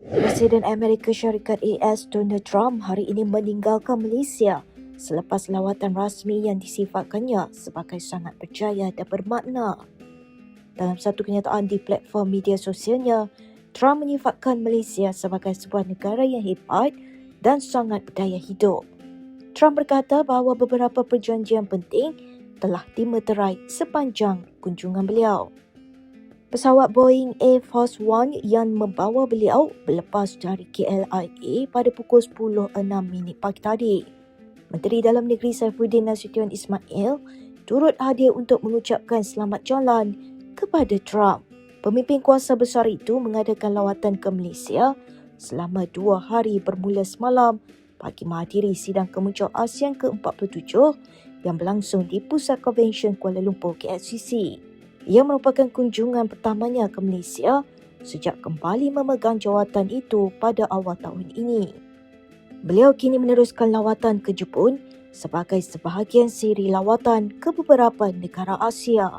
Presiden Amerika Syarikat AS Donald Trump hari ini meninggalkan Malaysia selepas lawatan rasmi yang disifatkannya sebagai sangat berjaya dan bermakna. Dalam satu kenyataan di platform media sosialnya, Trump menyifatkan Malaysia sebagai sebuah negara yang hebat dan sangat berdaya hidup. Trump berkata bahawa beberapa perjanjian penting telah dimeterai sepanjang kunjungan beliau. Pesawat Boeing Air Force One yang membawa beliau berlepas dari KLIA pada pukul 10.06 minit pagi tadi. Menteri Dalam Negeri Saifuddin Nasution Ismail turut hadir untuk mengucapkan selamat jalan kepada Trump. Pemimpin kuasa besar itu mengadakan lawatan ke Malaysia selama dua hari bermula semalam bagi menghadiri sidang kemuncak ASEAN ke-47 yang berlangsung di Pusat Convention Kuala Lumpur KLCC. Ia merupakan kunjungan pertamanya ke Malaysia sejak kembali memegang jawatan itu pada awal tahun ini. Beliau kini meneruskan lawatan ke Jepun sebagai sebahagian siri lawatan ke beberapa negara Asia.